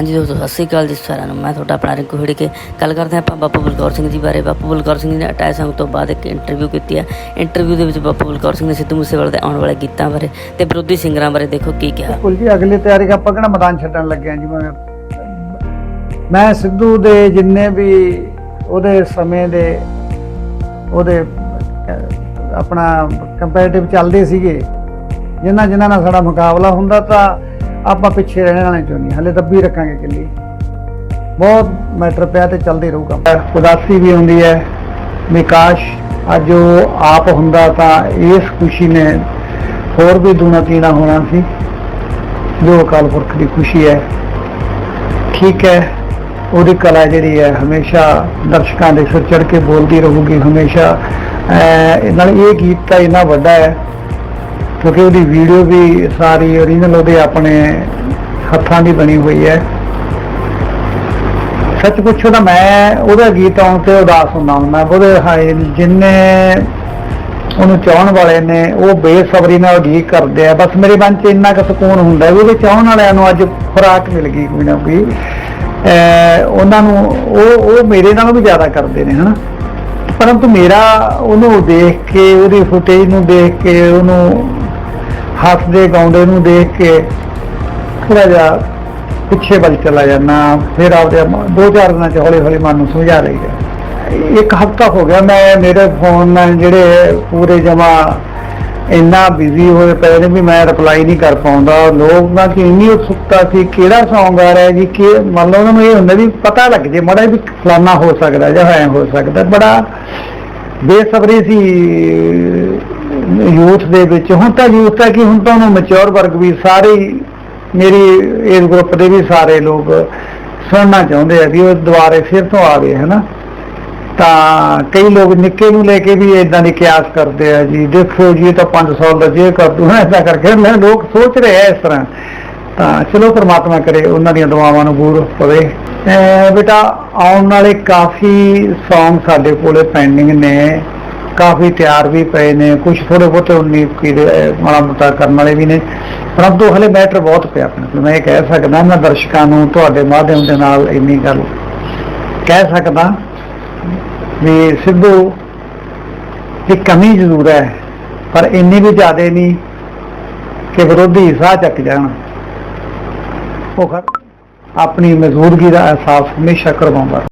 ਹਾਂਜੀ ਦੋਸਤੋ ਸਤਿ ਸ਼੍ਰੀ ਅਕਾਲ ਜੀ ਸਾਰਿਆਂ ਨੂੰ। ਮੈਂ ਤੁਹਾਡਾ ਆਪਣਾ ਰਿੰਕੂ ਹਿੜ ਗੱਲ ਕਰਦੇ ਹਾਂ ਆਪਾਂ ਬਾਪੂ ਬਲਕੌਰ ਸਿੰਘ ਜੀ ਬਾਰੇ। ਬਾਪੂ ਬਲਕੌਰ ਸਿੰਘ ਜੀ ਨੇ ਅਟੈਚ ਸੰਗ ਤੋਂ ਬਾਅਦ ਇੱਕ ਇੰਟਰਵਿਊ ਕੀਤੀ ਹੈ। ਇੰਟਰਵਿਊ ਦੇ ਵਿੱਚ ਬਾਪੂ ਬਲਕੌਰ ਸਿੰਘ ਨੇ ਸਿੱਧੂ ਮੂਸੇਵਾਲੇ ਦੇ ਆਉਣ ਵਾਲੇ ਗੀਤਾਂ ਬਾਰੇ ਤੇ ਵਿਰੋਧੀ ਸਿੰਗਰਾਂ ਬਾਰੇ ਦੇਖੋ ਕੀ ਕਿਹਾ। ਬਿਲਕੁਲ ਜੀ, ਅਗਲੀ ਤਿਆਰੀ ਦਾ ਆਪਾਂ ਕਿਹੜਾ ਮੈਦਾਨ ਛੱਡਣ ਲੱਗੇ ਹਾਂ ਜੀ? ਮੈਂ ਮੈਂ ਸਿੱਧੂ ਦੇ ਜਿੰਨੇ ਵੀ ਉਹਦੇ ਸਮੇਂ ਦੇ ਉਹਦੇ ਆਪਣਾ ਕੰਪੈਰੀਟਿਵ ਚੱਲਦੇ ਸੀਗੇ ਜਿਨ੍ਹਾਂ ਜਿਨ੍ਹਾਂ ਨਾਲ ਸਾਡਾ ਮੁਕਾਬਲਾ ਹੁੰਦਾ ਤਾਂ ਆਪਾਂ ਪਿੱਛੇ ਰਹਿਣ ਵਾਲੇ ਚੋਂ ਨਹੀਂ? ਹਲੇ ਦੱਬੀ ਰੱਖਾਂਗੇ ਕਿੱਲੀ। ਬਹੁਤ ਮੈਟਰ ਪਿਆ ਤੇ ਚੱਲਦੇ ਰਹੂਗਾ ਉਦਾਸੀ ਵੀ ਹੁੰਦੀ ਹੈ। ਵਿਕਾਸ਼ ਅੱਜ ਉਹ ਆਪ ਹੁੰਦਾ ਤਾਂ ਇਸ ਖੁਸ਼ੀ ਨੇ ਹੋਰ ਵੀ ਦੂਣਾ ਤੀਣਾ ਹੋਣਾ ਸੀ। ਜੋ ਅਕਾਲ ਪੁਰਖ ਦੀ ਖੁਸ਼ੀ ਹੈ। ਠੀਕ ਹੈ। ਉਹਦੀ ਕਲਾ ਜਿਹੜੀ ਹੈ ਹਮੇਸ਼ਾ ਦਰਸ਼ਕਾਂ ਦੇ ਸਿਰ ਚੜ ਕੇ ਬੋਲਦੀ ਰਹੂਗੀ। ਹਮੇਸ਼ਾ ਅਹ, ਨਾਲ ਇਹ ਗੀਤ ਤਾਂ ਇੰਨਾ ਵੱਡਾ ਹੈ ਕਿਉਂਕਿ ਉਹਦੀ ਵੀਡੀਓ ਵੀ ਸਾਰੀ ਓਰੀਜਨਲ ਉਹਦੇ ਆਪਣੇ ਹੱਥਾਂ ਦੀ ਬਣੀ ਹੋਈ ਹੈ। ਸੱਚ ਪੁੱਛੋ ਤਾਂ ਮੈਂ ਉਹਦਾ ਗੀਤ ਆਉਣ ਤੇ ਉਦਾਸ ਹੁੰਦਾ ਹੁੰਦਾ ਉਹਦੇ ਹਾਏ, ਜਿੰਨੇ ਉਹਨੂੰ ਚਾਹਣ ਵਾਲੇ ਨੇ, ਉਹ ਬੇਸਬਰੀ ਨਾਲ ਉਡੀਕ ਕਰਦੇ ਆ। ਬਸ ਮੇਰੇ ਮਨ 'ਚ ਇੰਨਾ ਕੁ ਸਕੂਨ ਹੁੰਦਾ ਵੀ ਉਹਦੇ ਚਾਹਣ ਵਾਲਿਆਂ ਨੂੰ ਅੱਜ ਖੁਰਾਕ ਮਿਲ ਗਈ ਕੋਈ ਨਾ ਕੋਈ। ਉਹਨਾਂ ਨੂੰ, ਉਹ ਉਹ ਮੇਰੇ ਨਾਲੋਂ ਵੀ ਜ਼ਿਆਦਾ ਕਰਦੇ ਨੇ, ਹਨਾ। ਪਰੰਤੂ ਮੇਰਾ ਉਹਨੂੰ ਦੇਖ ਕੇ, ਉਹਦੀ ਫੁਟੇਜ ਨੂੰ ਦੇਖ ਕੇ, ਉਹਨੂੰ ਹੱਸਦੇ, ਗਾਉਂਦੇ ਨੂੰ ਦੇਖ ਕੇ ਥੋੜਾ ਜਿਹਾ ਪਿੱਛੇ ਵੱਲ ਚਲਾ ਜਾਣਾ ਫਿਰ ਆਪਦੇ ਦੋ ਚਾਰ ਦਿਨਾਂ ਚ ਹੌਲੀ ਹੌਲੀ ਮਨ ਨੂੰ ਸਮਝਾ ਲਈਦਾ ਇੱਕ ਹਫ਼ਤਾ ਹੋ ਗਿਆ, ਮੈਂ ਮੇਰੇ ਫੋਨ ਨਾਲ ਜਿਹੜੇ ਪੂਰੇ ਜਮਾ ਇੰਨਾ ਬਿਜ਼ੀ ਹੋਏ ਪਏ ਨੇ ਵੀ ਮੈਂ ਰਿਪਲਾਈ ਨਹੀਂ ਕਰ ਪਾਉਂਦਾ। ਲੋਕਾਂ ਦੀ ਇੰਨੀ ਉਤਸੁਕਤਾ ਸੀ, ਕਿਹੜਾ Song ਆ ਰਿਹਾ ਜੀ, ਕਿ ਮੰਨ ਲਓ ਉਹਨਾਂ ਨੂੰ ਇਹ ਹੁੰਦਾ ਵੀ ਪਤਾ ਲੱਗ ਜੇ ਮੜਾ ਵੀ ਫਲਾਨਾ ਹੋ ਸਕਦਾ ਜਾਂ ਐ ਹੋ ਸਕਦਾ। ਬੜਾ ਬੇਸਬਰੀ ਸੀ ਯੂਥ ਦੇ ਵਿੱਚ। ਹੁਣ ਤਾਂ ਯੂਥ ਤਾਂ ਕੀ ਹੁਣ ਤਾਂ ਉਹਨੂੰ ਮੈਚੁਰ ਵਰਗ ਵੀ ਸਾਰੇ ਮੇਰੀ ਇਸ ਗਰੁੱਪ ਦੇ ਵੀ ਸਾਰੇ ਲੋਕ ਸੁਣਨਾ ਚਾਹੁੰਦੇ ਆ ਵੀ ਉਹ ਦੁਬਾਰੇ ਫਿਰ ਤੋਂ ਆਵੇ, ਹਨਾ? ਤਾਂ ਕਈ ਲੋਕ ਨਿੱਕੇ ਨੂੰ ਲੈ ਕੇ ਵੀ ਇਦਾਂ ਦੀ ਕਿਆਸ ਕਰਦੇ ਆ ਜੀ, ਦੇਖੋ ਜੀ, ਇਹ ਤਾਂ 5 ਸਾਲ ਦਾ ਜੇ ਕਰ ਦੂ ਐਸਾ ਕਰਕੇ ਮੈਂ ਲੋਕ ਸੋਚ ਰਹੇ ਆ ਇਸ ਤਰ੍ਹਾਂ। ਤਾਂ ਚਲੋ ਪ੍ਰਮਾਤਮਾ ਕਰੇ, ਉਹਨਾਂ ਦੀਆਂ ਦੁਆਵਾਂ ਨੂੰ ਪੂਰ ਪਵੇ। ਬੇਟਾ, ਆਉਣ ਵਾਲੇ ਕਾਫੀ ਸੌਂਗ ਸਾਡੇ ਕੋਲੇ ਪੈਂਡਿੰਗ ਨੇ। ਕਾਫੀ ਤਿਆਰ ਵੀ ਪਏ ਨੇ ਕੁਝ ਥੋੜੇ ਬਹੁਤੇ ਉਨੀ ਕੀੜੇ ਮਾੜਾ ਮੋਟਾ ਕਰਨ ਵਾਲੇ ਵੀ ਨੇ। ਪਰੰਤੂ ਹਲੇ ਮੈਟਰ ਬਹੁਤ ਪਿਆ ਆਪਣੇ ਕੋਲ। ਮੈਂ ਇਹ ਕਹਿ ਸਕਦਾ, ਮੈਂ ਦਰਸ਼ਕਾਂ ਨੂੰ ਤੁਹਾਡੇ ਮਾਧਿਅਮ ਦੇ ਨਾਲ ਇੰਨੀ ਗੱਲ ਕਹਿ ਸਕਦਾ ਵੀ ਸਿੱਧੂ ਦੀ ਕਮੀ ਜ਼ਰੂਰ ਹੈ, ਪਰ ਇੰਨੀ ਵੀ ਜ਼ਿਆਦਾ ਨਹੀਂ ਕਿ ਵਿਰੋਧੀ ਸਾਹ ਚੱਕ ਜਾਣ। ਉਹ ਆਪਣੀ ਮਜ਼ਦੂਰਗੀ ਦਾ ਅਹਿਸਾਸ ਹਮੇਸ਼ਾ ਕਰਵਾਉਂਦਾ